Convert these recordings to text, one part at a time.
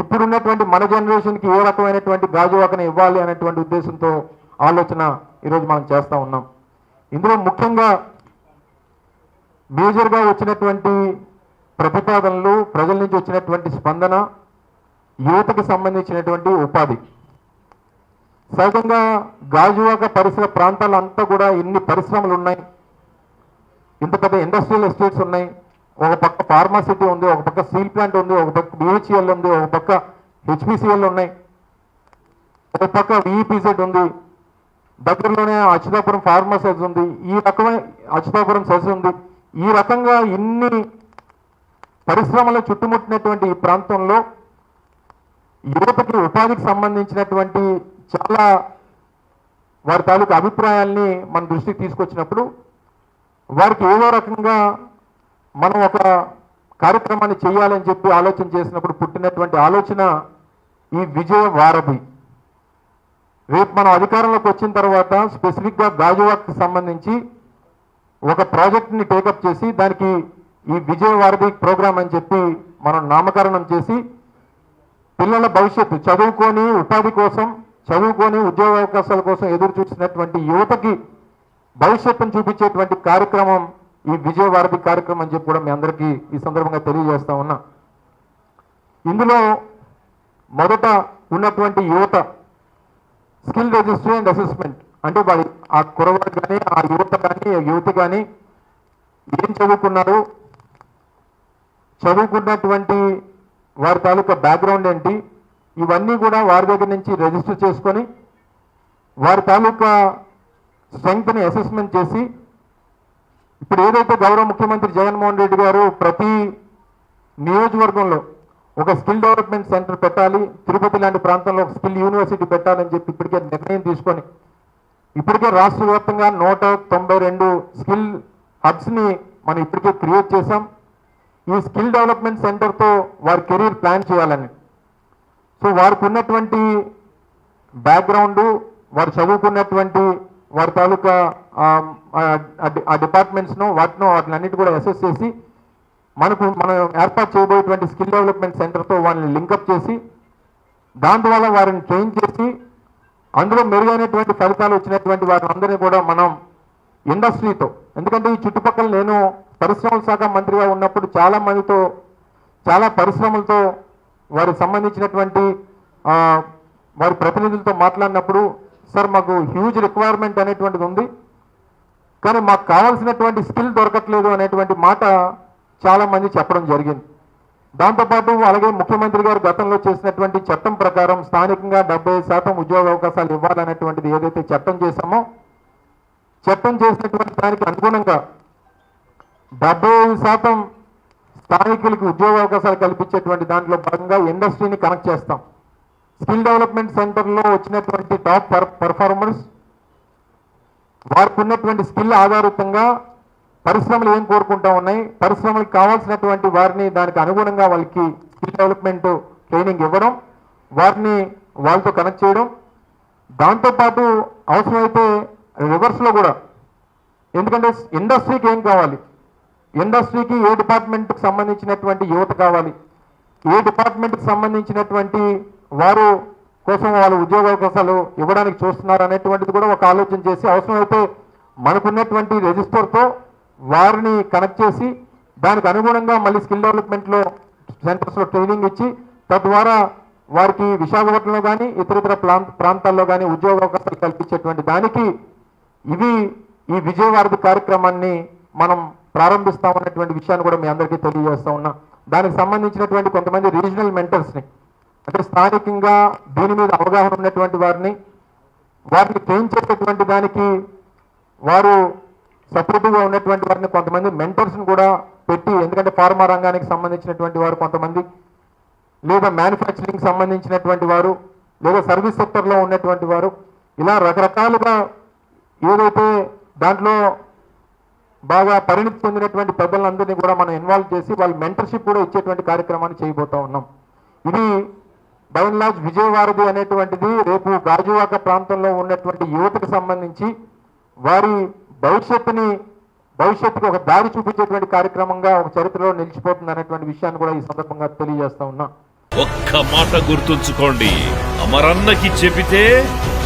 ఇప్పుడున్నటువంటి మన జనరేషన్కి ఏ రకమైనటువంటి గాజువాకను ఇవ్వాలి అనేటువంటి ఉద్దేశంతో ఆలోచన ఈరోజు మనం చేస్తూ ఉన్నాం. ఇందులో ముఖ్యంగా మేజర్గా వచ్చినటువంటి ప్రతిపాదనలు ప్రజల నుంచి వచ్చినటువంటి స్పందన యువతకు సంబంధించినటువంటి ఉపాధి. సహజంగా గాజువాక పరిసర ప్రాంతాలంతా కూడా ఎన్ని పరిశ్రమలు ఉన్నాయి? ఇంత పెద్ద ఇండస్ట్రియల్ ఎస్టేట్స్ ఉన్నాయి? ఒక పక్క ఫార్మాసిటీ ఉంది ఒక పక్క స్టీల్ ప్లాంట్ ఉంది ఒక పక్క బిహెచ్ఎల్ ఉంది ఒక పక్క హెచ్పిసిఎల్ ఉన్నాయి. ఒక పక్క విఈపిజెడ్ ఉంది. దగ్గరలోనే అచ్యుతాపురం ఫార్మసెస్ ఉంది. ఈ రకమైన అచ్యుతాపురం సెస్ ఉంది. ఈ రకంగా ఇన్ని పరిశ్రమలు చుట్టుముట్టినటువంటి ఈ ప్రాంతంలో యువతకి ఉపాధికి సంబంధించినటువంటి చాలా వారి తాలూకు అభిప్రాయాల్ని మన దృష్టికి తీసుకొచ్చినప్పుడు వారికి ఏదో రకంగా మనం ఒక కార్యక్రమాన్ని చేయాలని చెప్పి ఆలోచన చేసినప్పుడు పుట్టినటువంటి ఆలోచన ఈ విజయ వారధి రేపు మనం అధికారంలోకి వచ్చిన తర్వాత స్పెసిఫిక్గా గాజువాక్కి సంబంధించి ఒక ప్రాజెక్ట్ని టేకప్ చేసి దానికి ఈ విజయ వారధి ప్రోగ్రామ్ అని చెప్పి మనం నామకరణం చేసి పిల్లల భవిష్యత్తు చదువుకొని ఉపాధి కోసం చదువుకొని ఉద్యోగ అవకాశాల కోసం ఎదురు చూసినటువంటి యువతకి భవిష్యత్తును చూపించేటువంటి కార్యక్రమం ఈ విజయవారధి కార్యక్రమం అని చెప్పి కూడా మీ అందరికీ ఈ సందర్భంగా తెలియజేస్తా ఉన్నా. ఇందులో మొదట ఉన్నటువంటి యువత స్కిల్ రిజిస్టర్ అండ్ అసెస్మెంట్ అంటే వారి ఆ కురవాడు కానీ ఆ యువత కానీ ఆ యువతి కానీ ఏం చదువుకున్నారు? చదువుకున్నటువంటి వారి తాలూకా బ్యాక్గ్రౌండ్ ఏంటి? ఇవన్నీ కూడా వారి దగ్గర నుంచి రిజిస్టర్ చేసుకొని వారి తాలూకా స్ట్రెంగ్త్ని అసెస్మెంట్ చేసి ఇప్పుడు ఏదైతే గౌరవ ముఖ్యమంత్రి జగన్మోహన్ రెడ్డి గారు ప్రతి నియోజకవర్గంలో ఒక స్కిల్ డెవలప్మెంట్ సెంటర్ పెట్టాలి తిరుపతి లాంటి ప్రాంతంలో ఒక స్కిల్ యూనివర్సిటీ పెట్టాలని చెప్పి ఇప్పటికే నిర్ణయం తీసుకొని ఇప్పటికే రాష్ట్ర వ్యాప్తంగా నూట తొంభై రెండు స్కిల్ హబ్స్ని మనం ఇప్పటికే క్రియేట్ చేశాం. ఈ స్కిల్ డెవలప్మెంట్ సెంటర్తో వారి కెరీర్ ప్లాన్ చేయాలని. సో వారికి ఉన్నటువంటి బ్యాక్గ్రౌండ్ వారు చదువుకున్నటువంటి వారి తాలూకా ఆ, ఆ, డిపార్ట్మెంట్స్ను వాటిను వాటినన్నిటి కూడా అసెస్ చేసి మనకు మనం ఏర్పాటు చేయబోయేటువంటి స్కిల్ డెవలప్మెంట్ సెంటర్తో వాళ్ళని లింకప్ చేసి దాని ద్వారా వారిని ట్రైన్ చేసి అందులో మెరుగైనటువంటి ఫలితాలు వచ్చినటువంటి వారిని అందరినీ కూడా మనం ఇండస్ట్రీతో ఎందుకంటే ఈ చుట్టుపక్కల నేను పరిశ్రమల శాఖ మంత్రిగా ఉన్నప్పుడు చాలా మందితో చాలా పరిశ్రమలతో వారికి సంబంధించినటువంటి వారి ప్రతినిధులతో మాట్లాడినప్పుడు సార్ మాకు హ్యూజ్ రిక్వైర్మెంట్ అనేటువంటిది ఉంది. కానీ మాకు కావాల్సినటువంటి స్కిల్ దొరకట్లేదు అనేటువంటి మాట చాలామంది చెప్పడం జరిగింది. దాంతోపాటు అలాగే ముఖ్యమంత్రి గారు గతంలో చేసినటువంటి చట్టం ప్రకారం స్థానికంగా డెబ్బై శాతం ఉద్యోగ అవకాశాలు ఇవ్వాలనేటువంటిది ఏదైతే చట్టం చేశామో చట్టం చేసినటువంటి దానికి అనుగుణంగా డెబ్బై ఐదు శాతం స్థానికులకు ఉద్యోగ అవకాశాలు కల్పించేటువంటి దాంట్లో భాగంగా ఇండస్ట్రీని కనెక్ట్ చేస్తాం. స్కిల్ డెవలప్మెంట్ సెంటర్లో వచ్చినటువంటి టాప్ పర్ఫార్మర్స్ వారికి ఉన్నటువంటి స్కిల్ ఆధారితంగా పరిశ్రమలు ఏం కోరుకుంటా ఉన్నాయి? పరిశ్రమలకు కావాల్సినటువంటి వారిని దానికి అనుగుణంగా వాళ్ళకి స్కిల్ డెవలప్మెంట్ ట్రైనింగ్ ఇవ్వడం వారిని వాళ్ళతో కనెక్ట్ చేయడం. దాంతోపాటు అవసరమైతే రివర్స్లో కూడా. ఎందుకంటే ఇండస్ట్రీకి ఏం కావాలి? ఇండస్ట్రీకి ఏ డిపార్ట్మెంట్కి సంబంధించినటువంటి యువత కావాలి? ఏ డిపార్ట్మెంట్కి సంబంధించినటువంటి వారు కోసం వాళ్ళు ఉద్యోగ అవకాశాలు ఇవ్వడానికి చూస్తున్నారు అనేటువంటిది కూడా ఒక ఆలోచన చేసి అవసరమైతే మనకున్నటువంటి రిజిస్టర్తో వారిని కనెక్ట్ చేసి దానికి అనుగుణంగా మళ్ళీ స్కిల్ డెవలప్మెంట్లో సెంటర్స్లో ట్రైనింగ్ ఇచ్చి తద్వారా వారికి విశాఖపట్నంలో కానీ ఇతర ఇతర ప్రాంతాల్లో కానీ ఉద్యోగ అవకాశాలు కల్పించేటువంటి దానికి ఇవి ఈ విజయవారధి కార్యక్రమాన్ని మనం ప్రారంభిస్తామన్నటువంటి విషయాన్ని కూడా మీ అందరికీ తెలియజేస్తా ఉన్నా. దానికి సంబంధించినటువంటి కొంతమంది రీజనల్ మెంటర్స్ని అంటే స్థానికంగా దీని మీద అవగాహన ఉన్నటువంటి వారిని వారిని ట్రైన్ చేసేటువంటి దానికి వారు సపోర్టివ్గా ఉన్నటువంటి వారిని కొంతమంది మెంటర్స్ని కూడా పెట్టి ఎందుకంటే ఫార్మా రంగానికి సంబంధించినటువంటి వారు కొంతమంది లేదా మ్యానుఫ్యాక్చరింగ్ సంబంధించినటువంటి వారు లేదా సర్వీస్ సెక్టర్లో ఉన్నటువంటి వారు ఇలా రకరకాలుగా ఏదైతే దాంట్లో బాగా పరిణితి చెందినటువంటి పెద్దలందరినీ కూడా మనం ఇన్వాల్వ్ చేసి వాళ్ళ మెంటర్షిప్ కూడా ఇచ్చేటువంటి కార్యక్రమాన్ని చేయబోతా ఉన్నాం. ఇది బైన్ లాజ్ విజయవారధి అనేటువంటిది రేపు గాజువాక ప్రాంతంలో ఉన్నటువంటి యువతకు సంబంధించి వారి భవిష్యత్తుని భవిష్యత్తుకు ఒక దారి చూపించేటువంటి కార్యక్రమంగా ఒక చరిత్రలో నిలిచిపోతుంది అనేటువంటి విషయాన్ని కూడా ఈ సందర్భంగా తెలియజేస్తా ఉన్నా. ఒక్క మాట గుర్తుంచుకోండి. అమరన్నకి చెబితే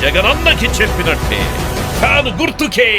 జగనన్నకి చెప్పినట్టే. గుర్తుకే.